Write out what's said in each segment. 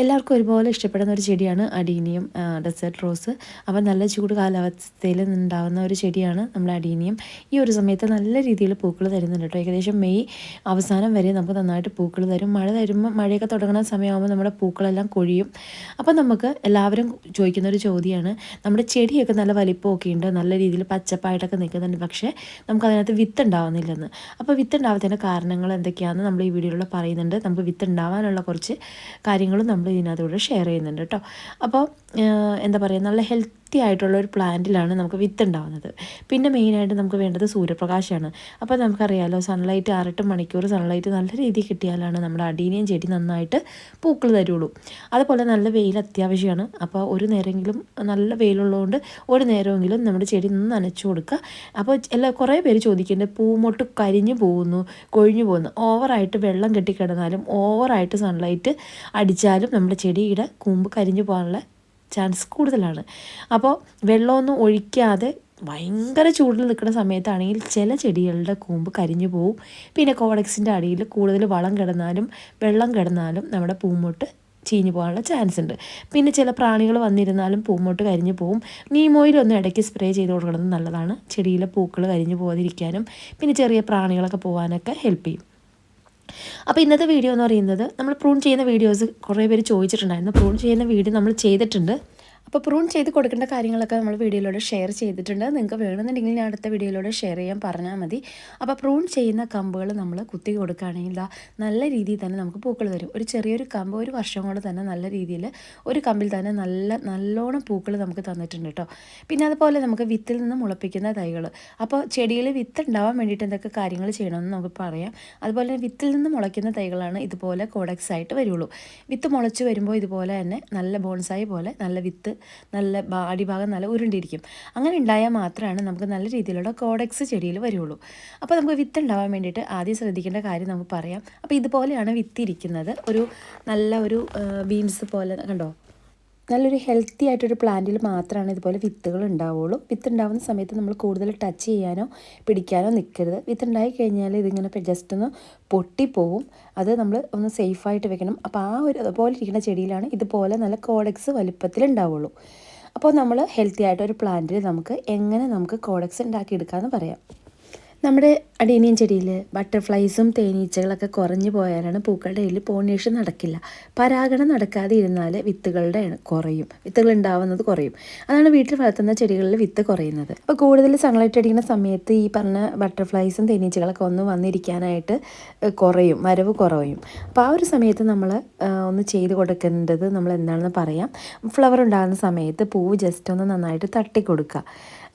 എല്ലാവർക്കും ഒരുപോലെ ഇഷ്ടപ്പെടുന്ന ഒരു ചെടിയാണ് അഡീനിയം ഡെസേർട്ട് റോസ് അപ്പോൾ നല്ല ചൂട് കാലാവസ്ഥയിൽ ഉണ്ടാകുന്ന ഒരു ചെടിയാണ് നമ്മൾ അഡീനിയം ഈ ഒരു സമയത്ത് നല്ല രീതിയിൽ പൂക്കൾ തരുന്നുണ്ട് കേട്ടോ. ഏകദേശം മെയ് അവസാനം വരെ നമുക്ക് നന്നായിട്ട് പൂക്കൾ തരും. മഴ തരുമ്പോൾ മഴയൊക്കെ തുടങ്ങുന്ന സമയമാകുമ്പോൾ നമ്മുടെ പൂക്കളെല്ലാം കൊഴിയും. അപ്പോൾ നമുക്ക് എല്ലാവരും ചോദിക്കുന്ന ഒരു ചോദ്യമാണ് നമ്മുടെ ചെടിയൊക്കെ നല്ല വലിപ്പമൊക്കെ ഉണ്ട് നല്ല രീതിയിൽ പച്ചപ്പായിട്ടൊക്കെ നിൽക്കുന്നുണ്ട് പക്ഷേ നമുക്ക് നമുക്കതിനകത്ത് വിത്ത് ഉണ്ടാവുന്നില്ലെന്ന് അപ്പോൾ വിത്ത് ഉണ്ടാവാത്തതിന്റെ കാരണങ്ങൾ എന്തൊക്കെയാണെന്ന് നമ്മൾ ഈ വീഡിയോയിലൂടെ പറയുന്നുണ്ട്. നമുക്ക് വിത്ത് ഉണ്ടാവാനുള്ള കുറച്ച് കാര്യങ്ങളും നമ്മൾ ഇതിനകത്തൂടെ ഷെയർ ചെയ്യുന്നുണ്ട് കേട്ടോ അപ്പോൾ എന്താ പറയുക നല്ല ഹെൽത്ത് ഹെൽത്തി ആയിട്ടുള്ള ഒരു പ്ലാന്റിലാണ് നമുക്ക് വിത്ത് ഉണ്ടാവുന്നത്. പിന്നെ മെയിനായിട്ട് നമുക്ക് വേണ്ടത് സൂര്യപ്രകാശമാണ്. അപ്പോൾ നമുക്കറിയാമല്ലോ സൺലൈറ്റ് ആറെട്ട് മണിക്കൂർ സൺലൈറ്റ് നല്ല രീതിയിൽ കിട്ടിയാലാണ് നമ്മുടെ അടീനിയം ചെടി നന്നായിട്ട് പൂക്കൾ തരുള്ളൂ. അതുപോലെ നല്ല വെയിൽ അത്യാവശ്യമാണ്. അപ്പോൾ ഒരു നേരമെങ്കിലും നല്ല വെയിലുള്ളതുകൊണ്ട് ഒരു നേരമെങ്കിലും നമ്മുടെ ചെടി ഒന്ന് നനച്ചു കൊടുക്കുക. അപ്പോൾ എല്ലാ കുറേ പേര് ചോദിക്കുന്നുണ്ട് പൂമൊട്ട് കരിഞ്ഞു പോകുന്നു കൊഴിഞ്ഞു പോകുന്നു. ഓവറായിട്ട് വെള്ളം കെട്ടിക്കിടന്നാലും ഓവറായിട്ട് സൺലൈറ്റ് അടിച്ചാലും നമ്മുടെ ചെടിയുടെ കൂമ്പ് കരിഞ്ഞു പോകാനുള്ള ചാൻസ് കൂടുതലാണ്. അപ്പോൾ വെള്ളമൊന്നും ഒഴിക്കാതെ ഭയങ്കര ചൂടിൽ നിൽക്കുന്ന സമയത്താണെങ്കിൽ ചില ചെടികളുടെ കൂമ്പ് കരിഞ്ഞു പോവും. പിന്നെ കോഡക്സിന്റെ അടിയിൽ കൂടുതൽ വളം കിടന്നാലും വെള്ളം കിടന്നാലും നമ്മുടെ പൂമൊട്ട് ചീഞ്ഞു പോകാനുള്ള ചാൻസ് ഉണ്ട്. പിന്നെ ചില പ്രാണികൾ വന്നിരുന്നാലും പൂമൊട്ട് കരിഞ്ഞു പോവും. നീമോയിലൊന്നും ഇടയ്ക്ക് സ്പ്രേ ചെയ്ത് കൊടുക്കുന്നത് നല്ലതാണ്. ചെടിയിലെ പൂക്കൾ കരിഞ്ഞു പോകാതിരിക്കാനും പിന്നെ ചെറിയ പ്രാണികളൊക്കെ പോകാനൊക്കെ ഹെൽപ്പ് ചെയ്യും. അപ്പോൾ ഇന്നത്തെ വീഡിയോ എന്ന് പറയുന്നത് നമ്മൾ പ്രൂൺ ചെയ്യുന്ന വീഡിയോസ് കുറേ പേര് ചോദിച്ചിട്ടുണ്ടായിരുന്നു. പ്രൂൺ ചെയ്യുന്ന വീഡിയോ നമ്മൾ ചെയ്തിട്ടുണ്ട്. അപ്പോൾ പ്രൂൺ ചെയ്ത് കൊടുക്കേണ്ട കാര്യങ്ങളൊക്കെ നമ്മൾ വീഡിയോയിലൂടെ ഷെയർ ചെയ്തിട്ടുണ്ട്. നിങ്ങൾക്ക് വേണമെന്നുണ്ടെങ്കിൽ ഞാൻ അടുത്ത വീഡിയോയിലൂടെ ഷെയർ ചെയ്യാൻ പറഞ്ഞാൽ മതി. അപ്പോൾ പ്രൂൺ ചെയ്യുന്ന കമ്പുകൾ നമ്മൾ കുത്തി കൊടുക്കുകയാണെങ്കിൽ നല്ല രീതിയിൽ തന്നെ നമുക്ക് പൂക്കൾ തരും ഒരു ചെറിയൊരു കമ്പ് ഒരു വർഷം കൊണ്ട് തന്നെ നല്ല രീതിയിൽ ഒരു കമ്പിൽ തന്നെ നല്ല നല്ലോണം പൂക്കൾ നമുക്ക് തന്നിട്ടുണ്ട് കേട്ടോ പിന്നെ അതുപോലെ നമുക്ക് വിത്തിൽ നിന്ന് മുളപ്പിക്കുന്ന തൈകൾ അപ്പോൾ ചെടിയിൽ വിത്ത് ഉണ്ടാവാൻ വേണ്ടിയിട്ട് എന്തൊക്കെ കാര്യങ്ങൾ ചെയ്യണമെന്ന് നമുക്ക് പറയാം. അതുപോലെ വിത്തിൽ നിന്ന് മുളയ്ക്കുന്ന തൈകളാണ് ഇതുപോലെ കോഡക്സ് ആയിട്ട് വരുള്ളൂ. വിത്ത് മുളച്ച് വരുമ്പോൾ ഇതുപോലെ തന്നെ നല്ല ബോൺസായി പോലെ നല്ല വിത്ത് നല്ല അടിഭാഗം നല്ല ഉരുണ്ടിരിക്കും. അങ്ങനെ ഉണ്ടായാൽ മാത്രമാണ് നമുക്ക് നല്ല രീതിയിലുള്ള കോഡക്സ് ചെടിയിൽ വരുള്ളൂ. അപ്പോൾ നമുക്ക് വിത്ത് ഉണ്ടാവാൻ വേണ്ടിയിട്ട് ആദ്യം ശ്രദ്ധിക്കേണ്ട കാര്യം നമുക്ക് പറയാം. അപ്പോൾ ഇതുപോലെയാണ് വിത്തിരിക്കുന്നത്. ഒരു നല്ല ഒരു ബീൻസ് പോലെ കണ്ടോ? നല്ലൊരു ഹെൽത്തി ആയിട്ടൊരു പ്ലാന്റിൽ മാത്രമാണ് ഇതുപോലെ വിത്തുകൾ ഉണ്ടാവുള്ളൂ. വിത്ത് ഉണ്ടാവുന്ന സമയത്ത് നമ്മൾ കൂടുതൽ ടച്ച് ചെയ്യാനോ പിടിക്കാനോ നിൽക്കരുത് വിത്ത് ഉണ്ടായി കഴിഞ്ഞാൽ ഇതിങ്ങനെ ജസ്റ്റ് ഒന്ന് പൊട്ടിപ്പോവും അത് നമ്മൾ ഒന്ന് സേഫായിട്ട് വെക്കണം. അപ്പോൾ ആ ഒരു അതുപോലെ ഇരിക്കുന്ന ചെടിയിലാണ് ഇതുപോലെ നല്ല കോഡക്സ് വലിപ്പത്തിൽ ഉണ്ടാവുള്ളൂ. അപ്പോൾ നമ്മൾ ഹെൽത്തി ആയിട്ടൊരു പ്ലാന്റിൽ നമുക്ക് എങ്ങനെ നമുക്ക് കോഡക്സ് ഉണ്ടാക്കിയെടുക്കാമെന്ന് പറയാം. നമ്മുടെ അടീനിയൻ ചെടിയിൽ ബട്ടർഫ്ലൈസും തേനീച്ചകളൊക്കെ കുറഞ്ഞു പോയാലാണ് പൂക്കളുടെ ഇടയിൽ പോണേഷൻ നടക്കില്ല. പരാഗണം നടക്കാതെ ഇരുന്നാൽ വിത്തുകളുടെ കുറയും. വിത്തുകൾ ഉണ്ടാവുന്നത് കുറയും. അതാണ് വീട്ടിൽ വളർത്തുന്ന ചെടികളിൽ വിത്ത് കുറയുന്നത്. അപ്പോൾ കൂടുതൽ സൺലൈറ്റ് അടിക്കുന്ന സമയത്ത് ഈ പറഞ്ഞ ബട്ടർഫ്ലൈസും തേനീച്ചകളൊക്കെ ഒന്ന് വന്നിരിക്കാനായിട്ട് കുറയും. വരവ് കുറയും. അപ്പോൾ ആ ഒരു സമയത്ത് നമ്മൾ ഒന്ന് ചെയ്ത് കൊടുക്കേണ്ടത് നമ്മൾ എന്താണെന്ന് പറയാം. ഫ്ലവർ ഉണ്ടാകുന്ന സമയത്ത് പൂവ് ജസ്റ്റ് ഒന്ന് നന്നായിട്ട് തട്ടി കൊടുക്കുക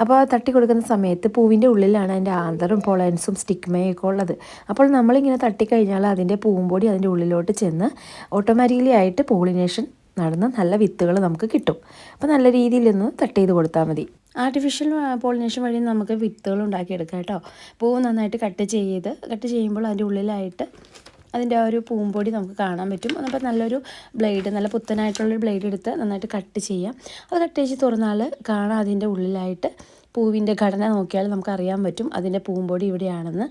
അപ്പോൾ തട്ടി കൊടുക്കുന്ന സമയത്ത് പൂവിന്റെ ഉള്ളിലാണ് അതിന്റെ ആന്തറും പൊളൻസും സ്റ്റിക്മയൊക്കെ ഉള്ളത്. അപ്പോൾ നമ്മളിങ്ങനെ തട്ടിക്കഴിഞ്ഞാൽ അതിന്റെ പൂമ്പൊടി അതിന്റെ ഉള്ളിലോട്ട് ചെന്ന് ഓട്ടോമാറ്റിക്കലി ആയിട്ട് പോളിനേഷൻ നടന്ന് നല്ല വിത്തുകൾ നമുക്ക് കിട്ടും. അപ്പോൾ നല്ല രീതിയിൽ ഒന്ന് തട്ട് ചെയ്ത് കൊടുത്താൽ മതി. ആർട്ടിഫിഷ്യൽ പോളിനേഷൻ വഴി നമുക്ക് വിത്തുകൾ ഉണ്ടാക്കിയെടുക്കാം കേട്ടോ. പൂവ് നന്നായിട്ട് കട്ട് ചെയ്ത് കട്ട് ചെയ്യുമ്പോൾ അതിന്റെ ഉള്ളിലായിട്ട് അതിന്റെ ആ ഒരു പൂമ്പൊടി നമുക്ക് കാണാൻ പറ്റും. അപ്പോൾ നല്ലൊരു ബ്ലേഡ് നല്ല പുത്തനായിട്ടുള്ളൊരു ബ്ലേഡ് എടുത്ത് നന്നായിട്ട് കട്ട് ചെയ്യാം. അത് കട്ട് ചെയ്ത് തുറന്നാൽ കാണാം അതിന്റെ ഉള്ളിലായിട്ട് പൂവിന്റെ ഘടന നോക്കിയാൽ നമുക്ക് അറിയാൻ പറ്റും അതിന്റെ പൂമ്പൊടി ഇവിടെയാണെന്ന്.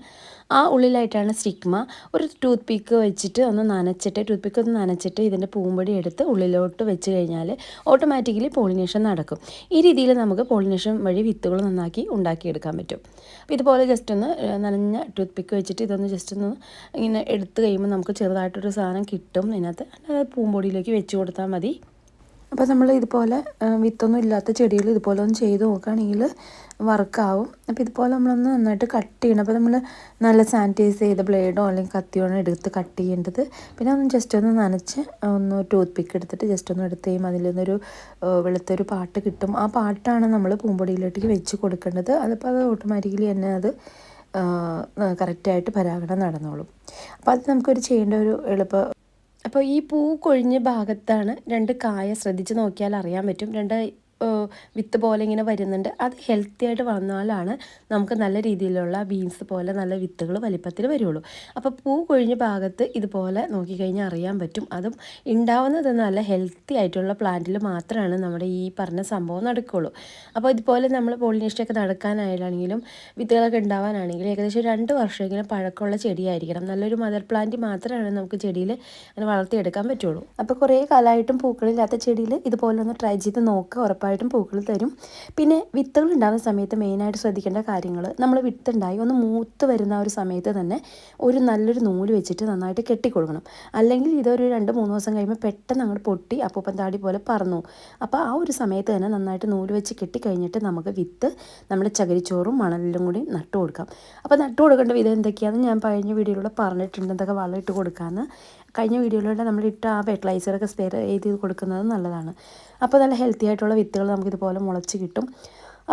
ആ ഉള്ളിലായിട്ടാണ് സ്റ്റിഗ്മ. ഒരു ടൂത്ത് പിക്ക് വെച്ചിട്ട് ഒന്ന് നനച്ചിട്ട് ടൂത്ത് പിക്ക് ഒന്ന് നനച്ചിട്ട് ഇതിന്റെ പൂമ്പൊടി എടുത്ത് ഉള്ളിലോട്ട് വെച്ച് കഴിഞ്ഞാൽ ഓട്ടോമാറ്റിക്കലി പോളിനേഷൻ നടക്കും. ഈ രീതിയിൽ നമുക്ക് പോളിനേഷൻ വഴി വിത്തുകൾ നന്നാക്കി ഉണ്ടാക്കിയെടുക്കാൻ പറ്റും. അപ്പോൾ ഇതുപോലെ ജസ്റ്റ് ഒന്ന് നനഞ്ഞ ടൂത്ത് പിക്ക് വെച്ചിട്ട് ഇതൊന്ന് ജസ്റ്റ് ഒന്ന് ഇങ്ങനെ എടുത്ത് കഴിയുമ്പോൾ നമുക്ക് ചെറുതായിട്ടൊരു സാധനം കിട്ടും. ഇതിനകത്ത് പൂമ്പൊടിയിലേക്ക് വെച്ച് കൊടുത്താൽ മതി. അപ്പോൾ നമ്മൾ ഇതുപോലെ വിത്തൊന്നും ഇല്ലാത്ത ചെടികൾ ഇതുപോലെ ഒന്ന് ചെയ്ത് നോക്കുകയാണെങ്കിൽ വർക്കാവും. അപ്പോൾ ഇതുപോലെ നമ്മളൊന്ന് നന്നായിട്ട് കട്ട് ചെയ്യണം. അപ്പോൾ നമ്മൾ നല്ല സാനിറ്റൈസ് ചെയ്ത ബ്ലേഡോ അല്ലെങ്കിൽ കത്തിയോ എടുത്ത് കട്ട് ചെയ്യേണ്ടത്. പിന്നെ ഒന്ന് ജസ്റ്റ് ഒന്ന് നനച്ച് ഒന്ന് ടൂത്ത് പിക്ക് എടുത്തിട്ട് ജസ്റ്റ് ഒന്ന് എടുത്ത് കഴിയുമ്പോൾ അതിൽ നിന്നൊരു വെളുത്തൊരു പാട്ട് കിട്ടും. ആ പാട്ടാണ് നമ്മൾ പൂമ്പൊടിയിലോട്ടേക്ക് വെച്ച് കൊടുക്കേണ്ടത്. അതിപ്പോൾ അത് ഓട്ടോമാറ്റിക്കലി തന്നെ അത് കറക്റ്റായിട്ട് പരാഗണം നടന്നോളും. അപ്പോൾ അത് നമുക്കൊരു ചെയ്യേണ്ട ഒരു എളുപ്പ അപ്പോൾ ഈ പൂ കൊഴിഞ്ഞ ഭാഗത്താണ് രണ്ട് കായ ശ്രദ്ധിച്ച് നോക്കിയാൽ അറിയാൻ പറ്റും. രണ്ട് വിത്ത് പോലെ ഇങ്ങനെ വരുന്നുണ്ട്. അത് ഹെൽത്തി ആയിട്ട് വന്നാലാണ് നമുക്ക് നല്ല രീതിയിലുള്ള ബീൻസ് പോലെ നല്ല വിത്തുകൾ വലിപ്പത്തിൽ വരുള്ളൂ. അപ്പോൾ പൂ കൊഴിഞ്ഞ ഭാഗത്ത് ഇതുപോലെ നോക്കിക്കഴിഞ്ഞാൽ അറിയാൻ പറ്റും. അതും ഉണ്ടാവുന്നത് നല്ല ഹെൽത്തി ആയിട്ടുള്ള പ്ലാന്റിൽ മാത്രമാണ് നമ്മുടെ ഈ പറഞ്ഞ സംഭവം നടക്കുകയുള്ളൂ അപ്പോൾ ഇതുപോലെ നമ്മൾ പോളിനേഷനൊക്കെ നടക്കാനായാലാണെങ്കിലും വിത്തുകളൊക്കെ ഉണ്ടാവാനാണെങ്കിലും ഏകദേശം രണ്ട് വർഷമെങ്കിലും പഴക്കമുള്ള ചെടിയായിരിക്കണം. നല്ലൊരു മദർ പ്ലാന്റ് മാത്രമാണ് നമുക്ക് ചെടിയിൽ അങ്ങനെ വളർത്തിയെടുക്കാൻ പറ്റുള്ളൂ. അപ്പോൾ കുറേ കാലമായിട്ടും പൂക്കളില്ലാത്ത ചെടിയിൽ ഇതുപോലെ ഒന്ന് ട്രൈ ചെയ്ത് നോക്കുക ഉറപ്പായിട്ടും പൂക്കൾ തരും. പിന്നെ വിത്തുകൾ ഉണ്ടാകുന്ന സമയത്ത് മെയിനായിട്ട് ശ്രദ്ധിക്കേണ്ട കാര്യങ്ങൾ നമ്മൾ വിത്തുണ്ടായി ഒന്ന് മൂത്ത് വരുന്ന ഒരു സമയത്ത് തന്നെ ഒരു നല്ലൊരു നൂൽ വെച്ചിട്ട് നന്നായിട്ട് കെട്ടിക്കൊടുക്കണം. അല്ലെങ്കിൽ ഇതൊരു രണ്ട് മൂന്ന് ദിവസം കഴിയുമ്പോൾ പെട്ടെന്ന് അങ്ങോട്ട് പൊട്ടി അപ്പൂപ്പൻ താടി പോലെ പറന്നു. അപ്പോൾ ആ ഒരു സമയത്ത് തന്നെ നന്നായിട്ട് നൂൽ വെച്ച് കെട്ടിക്കഴിഞ്ഞിട്ട് നമുക്ക് വിത്ത് നമ്മുടെ ചകിരിച്ചോറും മണലിലും കൂടി നട്ടു കൊടുക്കാം. അപ്പോൾ നട്ടു കൊടുക്കേണ്ട വിധം എന്തൊക്കെയാണെന്ന് ഞാൻ കഴിഞ്ഞ വീഡിയോയിലൂടെ പറഞ്ഞിട്ടുണ്ട്. എന്തൊക്കെ വളം ഇട്ട് കൊടുക്കാമെന്ന് കഴിഞ്ഞ വീഡിയോയിലൂടെ നമ്മൾ ഇട്ട ആ ഫെർട്ടിലൈസറൊക്കെ സ്പെയർ ചെയ്ത് കൊടുക്കുന്നത് നല്ലതാണ്. അപ്പോൾ നല്ല ഹെൽത്തി ആയിട്ടുള്ള വിത്തുകൾ നമുക്കിതുപോലെ മുളച്ച് കിട്ടും.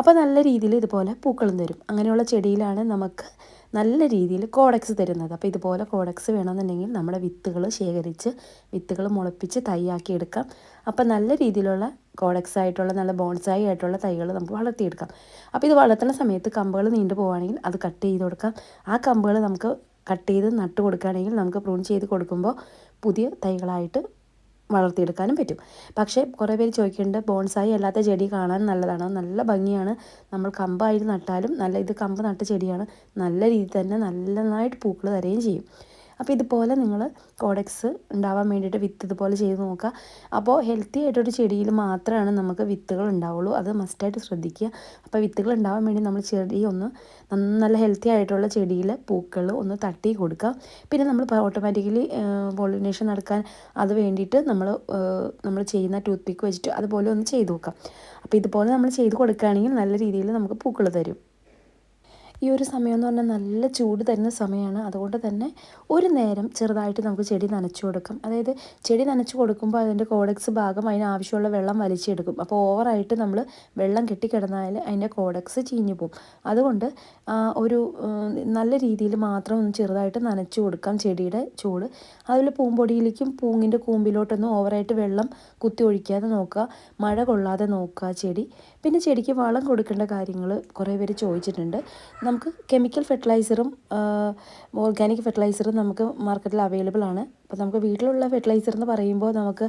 അപ്പോൾ നല്ല രീതിയിൽ ഇതുപോലെ പൂക്കളും തരും. അങ്ങനെയുള്ള ചെടിയിലാണ് നമുക്ക് നല്ല രീതിയിൽ കോഡക്സ് തരുന്നത്. അപ്പോൾ ഇതുപോലെ കോഡക്സ് വേണമെന്നുണ്ടെങ്കിൽ നമ്മുടെ വിത്തുകൾ ശേഖരിച്ച് വിത്തുകൾ മുളപ്പിച്ച് തൈയാക്കി എടുക്കാം. അപ്പോൾ നല്ല രീതിയിലുള്ള കോഡക്സ് ആയിട്ടുള്ള നല്ല ബോൺസായി ആയിട്ടുള്ള തൈകൾ നമുക്ക് വളർത്തിയെടുക്കാം. അപ്പോൾ ഇത് വളർത്തുന്ന സമയത്ത് കമ്പുകൾ നീണ്ടു പോവുകയാണെങ്കിൽ അത് കട്ട് ചെയ്ത് കൊടുക്കാം. ആ കമ്പുകൾ നമുക്ക് കട്ട് ചെയ്ത് നട്ട് കൊടുക്കുകയാണെങ്കിൽ നമുക്ക് പ്രൂൺ ചെയ്ത് കൊടുക്കുമ്പോൾ പുതിയ തൈകളായിട്ട് വളർത്തിയെടുക്കാനും പറ്റും. പക്ഷേ കുറേ പേര് ചോദിക്കുന്നുണ്ട് ബോൺസായി അല്ലാത്ത ചെടി കാണാൻ നല്ലതാണ്? നല്ല ഭംഗിയാണ്. നമ്മൾ കമ്പായിട്ട് നട്ടാലും നല്ല ഇത് കമ്പ് നട്ട ചെടിയാണ്. നല്ല രീതിയിൽ തന്നെ നല്ലതായിട്ട് പൂക്കൾ തരുകയും ചെയ്യും. അപ്പോൾ ഇതുപോലെ നിങ്ങൾ കോഡക്സ് ഉണ്ടാവാൻ വേണ്ടിയിട്ട് വിത്ത് ഇതുപോലെ ചെയ്ത് നോക്കുക. അപ്പോൾ ഹെൽത്തി ആയിട്ടൊരു ചെടിയിൽ മാത്രമാണ് നമുക്ക് വിത്തുകൾ ഉണ്ടാവുള്ളൂ. അത് മസ്റ്റായിട്ട് ശ്രദ്ധിക്കുക. അപ്പോൾ വിത്തുകൾ ഉണ്ടാവാൻ വേണ്ടി നമ്മൾ ചെടി ഒന്ന് നല്ല ഹെൽത്തി ആയിട്ടുള്ള ചെടിയിൽ പൂക്കൾ ഒന്ന് തട്ടി കൊടുക്കുക. പിന്നെ നമ്മൾ ഓട്ടോമാറ്റിക്കലി പോളിനേഷൻ നടക്കാൻ അത് വേണ്ടിയിട്ട് നമ്മൾ നമ്മൾ ചെയ്യുന്ന ടൂത്ത് പിക്ക് വെച്ചിട്ട് അതുപോലെ ഒന്ന് ചെയ്ത് നോക്കാം അപ്പോൾ ഇതുപോലെ നമ്മൾ ചെയ്ത് കൊടുക്കുകയാണെങ്കിൽ നല്ല രീതിയിൽ നമുക്ക് പൂക്കൾ തരും. ഈ ഒരു സമയം എന്ന് പറഞ്ഞാൽ നല്ല ചൂട് തരുന്ന സമയമാണ്. അതുകൊണ്ട് തന്നെ ഒരു നേരം ചെറുതായിട്ട് നമുക്ക് ചെടി നനച്ചു കൊടുക്കാം. അതായത് ചെടി നനച്ചു കൊടുക്കുമ്പോൾ അതിന്റെ കോഡക്സ് ഭാഗം അതിന് ആവശ്യമുള്ള വെള്ളം വലിച്ചെടുക്കും. അപ്പോൾ ഓവറായിട്ട് നമ്മൾ വെള്ളം കെട്ടിക്കിടന്നാൽ അതിന്റെ കോഡക്സ് ചീഞ്ഞു പോകും. അതുകൊണ്ട് ഒരു നല്ല രീതിയിൽ മാത്രം ഒന്ന് ചെറുതായിട്ട് നനച്ചു കൊടുക്കാം ചെടിയുടെ ചൂട്. അതിൽ പൂമ്പൊടിയിലേക്കും പൂങ്ങിന്റെ കൂമ്പിലോട്ടൊന്നും ഓവറായിട്ട് വെള്ളം കുത്തി ഒഴിക്കാതെ നോക്കുക. മഴ കൊള്ളാതെ നോക്കുക ചെടി. പിന്നെ ചെടിക്ക് വളം കൊടുക്കേണ്ട കാര്യങ്ങൾ കുറേ പേര് ചോദിച്ചിട്ടുണ്ട്. നമുക്ക് കെമിക്കൽ ഫെർട്ടിലൈസറും ഓർഗാനിക് ഫെർട്ടിലൈസറും നമുക്ക് മാർക്കറ്റിൽ അവൈലബിൾ ആണ്. അപ്പോൾ നമുക്ക് വീട്ടിലുള്ള ഫെർട്ടിലൈസർ എന്ന് പറയുമ്പോൾ നമുക്ക്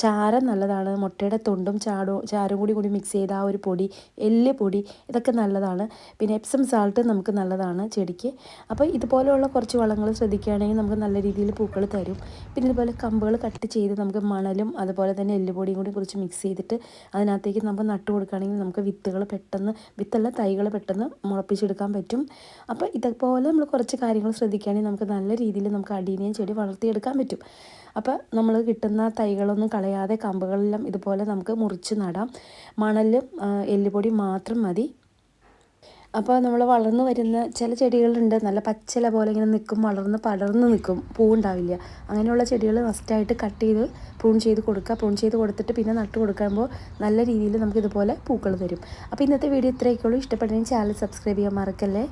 ചാരം നല്ലതാണ് മുട്ടയുടെ തൊണ്ടും ചാടോ ചാരം കൂടി കൂടി മിക്സ് ചെയ്ത ആ ഒരു പൊടി എല്ല് പൊടി ഇതൊക്കെ നല്ലതാണ്. പിന്നെ എപ്സം സാൾട്ട് നമുക്ക് നല്ലതാണ് ചെടിക്ക്. അപ്പോൾ ഇതുപോലെയുള്ള കുറച്ച് വളങ്ങൾ ശ്രദ്ധിക്കുകയാണെങ്കിൽ നമുക്ക് നല്ല രീതിയിൽ പൂക്കൾ തരും. പിന്നെ ഇതുപോലെ കമ്പുകൾ കട്ട് ചെയ്ത് നമുക്ക് മണലും അതുപോലെ തന്നെ എല്ല് പൊടിയും കൂടി കുറച്ച് മിക്സ് ചെയ്തിട്ട് അതിനകത്തേക്ക് നമുക്ക് നട്ടു കൊടുക്കുകയാണെങ്കിൽ നമുക്ക് വിത്തുകൾ പെട്ടെന്ന് വിത്തല്ല തൈകൾ പെട്ടെന്ന് മുളപ്പിച്ചെടുക്കാൻ പറ്റും. അപ്പോൾ ഇതുപോലെ നമ്മൾ കുറച്ച് കാര്യങ്ങൾ ശ്രദ്ധിക്കുകയാണെങ്കിൽ നമുക്ക് നല്ല രീതിയിൽ നമുക്ക് അടീനിയം ചെടി വളർത്തിയെടുക്കാൻ പറ്റും. അപ്പോൾ നമ്മൾ കിട്ടുന്ന തൈകളൊന്നും കളയാതെ കമ്പുകളെല്ലാം ഇതുപോലെ നമുക്ക് മുറിച്ച് നടാം. മണലും എല്ലുപൊടി മാത്രം മതി. അപ്പോൾ നമ്മൾ വളർന്നു വരുന്ന ചില ചെടികളുണ്ട്. നല്ല പച്ചില പോലെ ഇങ്ങനെ നിൽക്കും വളർന്ന് പടർന്ന് നിൽക്കും പൂവുണ്ടാവില്ല അങ്ങനെയുള്ള ചെടികൾ മസ്റ്റായിട്ട് കട്ട് ചെയ്ത് പ്രൂൺ ചെയ്ത് കൊടുക്കുക. പ്രൂൺ ചെയ്ത് കൊടുത്തിട്ട് പിന്നെ നട്ട് കൊടുക്കുമ്പോൾ നല്ല രീതിയിൽ നമുക്ക് ഇതുപോലെ പൂക്കൾ തരും. അപ്പോൾ ഇന്നത്തെ വീഡിയോ ഇത്രയൊക്കെയുള്ളൂ. ഇഷ്ടപ്പെട്ടെങ്കിൽ ചാനൽ സബ്സ്ക്രൈബ് ചെയ്യാൻ മറക്കല്ലേ?